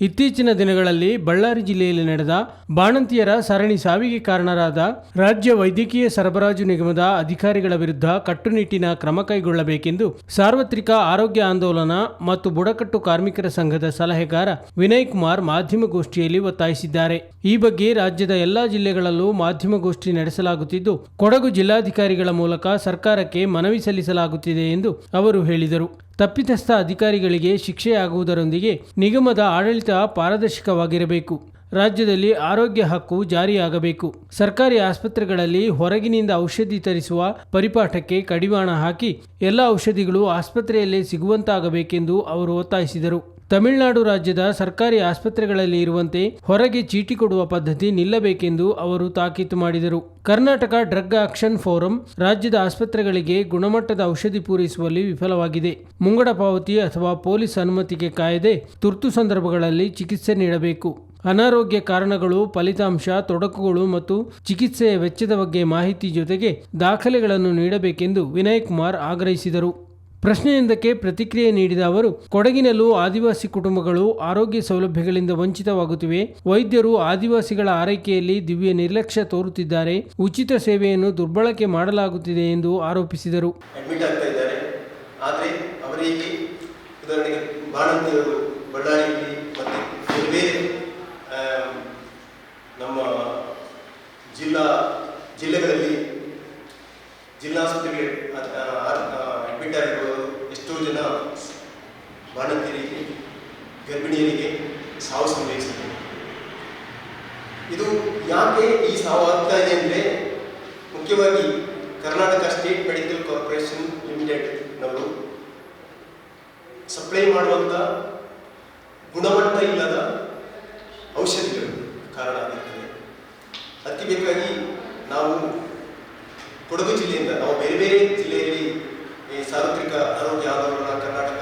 ಇತ್ತೀಚಿನ ದಿನಗಳಲ್ಲಿ ಬಳ್ಳಾರಿ ಜಿಲ್ಲೆಯಲ್ಲಿ ನಡೆದ ಬಾಣಂತಿಯರ ಸರಣಿ ಸಾವಿಗೆ ಕಾರಣರಾದ ರಾಜ್ಯ ವೈದ್ಯಕೀಯ ಸರಬರಾಜು ನಿಗಮದ ಅಧಿಕಾರಿಗಳ ವಿರುದ್ಧ ಕಟ್ಟುನಿಟ್ಟಿನ ಕ್ರಮ ಕೈಗೊಳ್ಳಬೇಕೆಂದು ಸಾರ್ವತ್ರಿಕ ಆರೋಗ್ಯ ಆಂದೋಲನ ಮತ್ತು ಬುಡಕಟ್ಟು ಕಾರ್ಮಿಕರ ಸಂಘದ ಸಲಹೆಗಾರ ವಿನಯ್ ಕುಮಾರ್ ಮಾಧ್ಯಮಗೋಷ್ಠಿಯಲ್ಲಿ ಒತ್ತಾಯಿಸಿದ್ದಾರೆ. ಈ ಬಗ್ಗೆ ರಾಜ್ಯದ ಎಲ್ಲಾ ಜಿಲ್ಲೆಗಳಲ್ಲೂ ಮಾಧ್ಯಮಗೋಷ್ಠಿ ನಡೆಸಲಾಗುತ್ತಿದ್ದು, ಕೊಡಗು ಜಿಲ್ಲಾಧಿಕಾರಿಗಳ ಮೂಲಕ ಸರ್ಕಾರಕ್ಕೆ ಮನವಿ ಸಲ್ಲಿಸಲಾಗುತ್ತಿದೆ ಎಂದು ಅವರು ಹೇಳಿದರು. ತಪ್ಪಿತಸ್ಥ ಅಧಿಕಾರಿಗಳಿಗೆ ಶಿಕ್ಷೆಯಾಗುವುದರೊಂದಿಗೆ ನಿಗಮದ ಆಡಳಿತ ಪಾರದರ್ಶಕವಾಗಿರಬೇಕು. ರಾಜ್ಯದಲ್ಲಿ ಆರೋಗ್ಯ ಹಕ್ಕು ಜಾರಿಯಾಗಬೇಕು. ಸರ್ಕಾರಿ ಆಸ್ಪತ್ರೆಗಳಲ್ಲಿ ಹೊರಗಿನಿಂದ ಔಷಧಿ ತರಿಸುವ ಪರಿಪಾಠಕ್ಕೆ ಕಡಿವಾಣ ಹಾಕಿ ಎಲ್ಲ ಔಷಧಿಗಳು ಆಸ್ಪತ್ರೆಯಲ್ಲೇ ಸಿಗುವಂತಾಗಬೇಕೆಂದು ಅವರು ಒತ್ತಾಯಿಸಿದರು. ತಮಿಳುನಾಡು ರಾಜ್ಯದ ಸರ್ಕಾರಿ ಆಸ್ಪತ್ರೆಗಳಲ್ಲಿ ಇರುವಂತೆ ಹೊರಗೆ ಚೀಟಿ ಕೊಡುವ ಪದ್ಧತಿ ನಿಲ್ಲಬೇಕೆಂದು ಅವರು ತಾಕೀತು ಮಾಡಿದರು. ಕರ್ನಾಟಕ ಡ್ರಗ್ ಆಕ್ಷನ್ ಫೋರಂ ರಾಜ್ಯದ ಆಸ್ಪತ್ರೆಗಳಿಗೆ ಗುಣಮಟ್ಟದ ಔಷಧಿ ಪೂರೈಸುವಲ್ಲಿ ವಿಫಲವಾಗಿದೆ. ಮುಂಗಡ ಪಾವತಿ ಅಥವಾ ಪೊಲೀಸ್ ಅನುಮತಿಗೆ ಕಾಯದೆ ತುರ್ತು ಸಂದರ್ಭಗಳಲ್ಲಿ ಚಿಕಿತ್ಸೆ ನೀಡಬೇಕು. ಅನಾರೋಗ್ಯ ಕಾರಣಗಳು, ಫಲಿತಾಂಶ, ತೊಡಕುಗಳು ಮತ್ತು ಚಿಕಿತ್ಸೆಯ ವೆಚ್ಚದ ಬಗ್ಗೆ ಮಾಹಿತಿ ಜೊತೆಗೆ ದಾಖಲೆಗಳನ್ನು ನೀಡಬೇಕೆಂದು ವಿನಯ್ ಕುಮಾರ್ ಆಗ್ರಹಿಸಿದರು. ಪ್ರಶ್ನೆಯೊಂದಕ್ಕೆ ಪ್ರತಿಕ್ರಿಯೆ ನೀಡಿದ ಅವರು, ಕೊಡಗಿನಲ್ಲೂ ಆದಿವಾಸಿ ಕುಟುಂಬಗಳು ಆರೋಗ್ಯ ಸೌಲಭ್ಯಗಳಿಂದ ವಂಚಿತವಾಗುತ್ತಿವೆ. ವೈದ್ಯರು ಆದಿವಾಸಿಗಳ ಆರೈಕೆಯಲ್ಲಿ ದಿವ್ಯ ನಿರ್ಲಕ್ಷ್ಯ ತೋರುತ್ತಿದ್ದಾರೆ. ಉಚಿತ ಸೇವೆಯನ್ನು ದುರ್ಬಳಕೆ ಮಾಡಲಾಗುತ್ತಿದೆ ಎಂದು ಆರೋಪಿಸಿದರು. ಜಿಲ್ಲಾ, ಜಿಲ್ಲೆಗಳಲ್ಲಿ ಜಿಲ್ಲಾಸ್ಪತ್ರೆಗೆ ಜನ ಬಾಣಂತಿಯರಿಗೆ, ಗರ್ಭಿಣಿಯರಿಗೆ ಸಾವು ಸಂಭವಿಸಿದೆ. ಇದು ಯಾಕೆ ಈ ಸಾವು ಆಗ್ತಾ ಇದೆ ಅಂದರೆ ಮುಖ್ಯವಾಗಿ ಕರ್ನಾಟಕ ಸ್ಟೇಟ್ ಮೆಡಿಕಲ್ ಕಾರ್ಪೊರೇಷನ್ ಲಿಮಿಟೆಡ್ನವರು ಸಪ್ಲೈ ಮಾಡುವಂಥ ಗುಣಮಟ್ಟ ಇಲ್ಲದ ಔಷಧಿಗಳು ಕಾರಣ ಆಗಿರ್ತದೆ ಅತಿ ಬೇಕಾಗಿ ನಾವು ಕೊಡಗು ಜಿಲ್ಲೆಯಿಂದ, ನಾವು ಬೇರೆ ಬೇರೆ ಜಿಲ್ಲೆಯಲ್ಲಿ ಈ ಸಾರ್ವತ್ರಿಕ ಆರೋಗ್ಯ ಆಂದೋಲನ ಕರ್ನಾಟಕ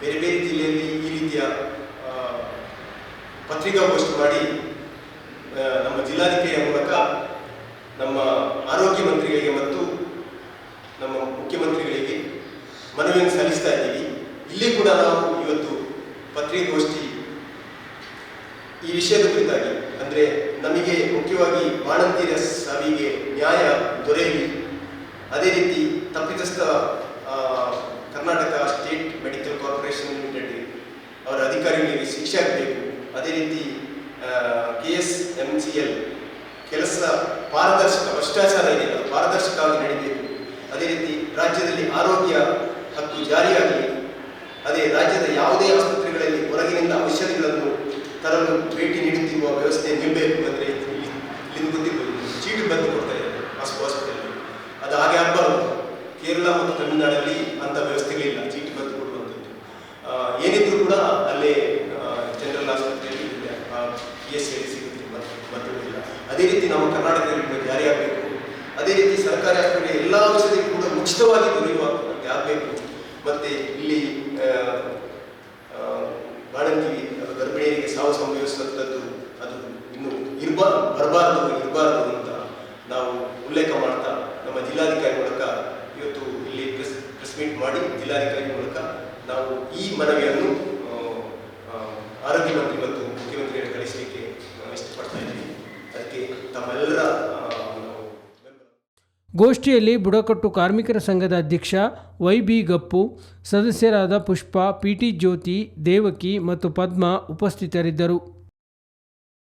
ಬೇರೆ ಬೇರೆ ಜಿಲ್ಲೆಯಲ್ಲಿ ಈ ರೀತಿಯ ಪತ್ರಿಕಾಗೋಷ್ಠಿ ಮಾಡಿ ನಮ್ಮ ಜಿಲ್ಲಾಧಿಕಾರಿಯ ಮೂಲಕ ನಮ್ಮ ಆರೋಗ್ಯ ಮಂತ್ರಿಗಳಿಗೆ ಮತ್ತು ನಮ್ಮ ಮುಖ್ಯಮಂತ್ರಿಗಳಿಗೆ ಮನವಿಯನ್ನು ಸಲ್ಲಿಸ್ತಾ ಇದ್ದೀವಿ. ಇಲ್ಲಿ ಕೂಡ ನಾವು ಇವತ್ತು ಪತ್ರಿಕಾಗೋಷ್ಠಿ ಈ ವಿಷಯದ ಕುರಿತಾಗಿ, ಅಂದರೆ ನಮಗೆ ಮುಖ್ಯವಾಗಿ ಬಾಣಂತಿಯರ ಸಾವಿಗೆ ನ್ಯಾಯ ದೊರೆಯಲಿ. ಅದೇ ರೀತಿ ತಪ್ಪಿತಸ್ಥ Karnataka state medical corporation limited ಅವರ ಅಧಿಕಾರಿಗಳಿಗೆ ಶಿಕ್ಷೆ ಆಗಬೇಕು ಅದೇ ರೀತಿ K S M C L ಕೆಲಸ ಪಾರದರ್ಶಕ, ಭ್ರಷ್ಟಾಚಾರ ಇದೆ ಅದು ಪಾರದರ್ಶಕವಾಗಿ ನಡೀಬೇಕು. ಅದೇ ರೀತಿ, ರಾಜ್ಯದಲ್ಲಿ ಆರೋಗ್ಯ ಹಕ್ಕು ಜಾರಿಯಾಗಲಿ. ಅದೇ ರಾಜ್ಯದ ಯಾವುದೇ ಆಸ್ಪತ್ರೆಗಳಲ್ಲಿ ಹೊರಗಿನಿಂದ ಔಷಧಿಗಳನ್ನು ತರಲು ಭೇಟಿ ನೀಡುತ್ತಿರುವ ವ್ಯವಸ್ಥೆ ನಿಲ್ಲಬೇಕು ಅಂದರೆ ಇಲ್ಲಿ ಗೊತ್ತಿರ್ಬೋದು. ಚೀಟಿ ಬಂದು ಕೊಡ್ತಾರೆ ಹಾಸ್ಪಿಟಲ್ ಅದು ಹಾಗೆ ಆಗಬಾರ್ದು. ಕೇರಳ ಮತ್ತು ತಮಿಳುನಾಡಲ್ಲಿ ಅಂಥ ವ್ಯವಸ್ಥೆಗಳಿಲ್ಲ. ಚೀಟಿ ಬಂದು ಕೊಡುವಂಥದ್ದು. ಏನಿದ್ರು ಕೂಡ ಅಲ್ಲೇ ಜನರಲ್ ಆಸ್ಪತ್ರೆಯಲ್ಲಿ ಪಿ ಎಸ್ ಸಿಯಲ್ಲಿ ಸಿಗುತ್ತೆ ಬರ್ತಿರೋದಿಲ್ಲ ಅದೇ ರೀತಿ ನಮ್ಮ ಕರ್ನಾಟಕದಲ್ಲಿ ಕೂಡ ಜಾರಿಯಾಗಬೇಕು ಅದೇ ರೀತಿ ಸರ್ಕಾರಿ ಆಸ್ಪತ್ರೆ ಎಲ್ಲ ಔಷಧಿ ಕೂಡ ಉಚಿತವಾಗಿ ದೊರೆಯುವಂತೆ ಆಗಬೇಕು. ಮತ್ತು ಇಲ್ಲಿ ಬಾಣಂತಿ, ಗರ್ಭಿಣಿಯರಿಗೆ ಸಾವು ಸಂಭವಿಸುವಂಥದ್ದು ಅದು ಇನ್ನು ಇರಬಾರ್ದು ಬರಬಾರದು, ಇರಬಾರದು ಅಂತ ನಾವು ಉಲ್ಲೇಖ ಮಾಡ್ತಾ ನಮ್ಮ ಜಿಲ್ಲಾಧಿಕಾರಿ ಮೂಲಕ ಇವತ್ತು ಇಲ್ಲಿ ಪ್ರೆಸ್ ಪ್ರೆಸ್ ಮೀಟ್ ಮಾಡಿ ಜಿಲ್ಲಾಧಿಕಾರಿ ಮೂಲಕ ನಾವು ಈ ಮನವಿಯನ್ನು ಆರೋಗ್ಯ ಮಂತ್ರಿ ಮತ್ತು ಮುಖ್ಯಮಂತ್ರಿಗಳಿಗೆ ಕಳಿಸಲಿಕ್ಕೆ ಇಷ್ಟಪಡ್ತಾ ಇದ್ದೀವಿ. ಅದಕ್ಕೆ ತಮ್ಮೆಲ್ಲರ ಗೋಷ್ಠಿಯಲ್ಲಿ ಬುಡಕಟ್ಟು ಕಾರ್ಮಿಕರ ಸಂಘದ ಅಧ್ಯಕ್ಷ ವೈ ಬಿ ಗಪ್ಪು, ಸದಸ್ಯರಾದ ಪುಷ್ಪ ಪಿಟಿ ಜ್ಯೋತಿ, ದೇವಕಿ ಮತ್ತು ಪದ್ಮ ಉಪಸ್ಥಿತರಿದ್ದರು.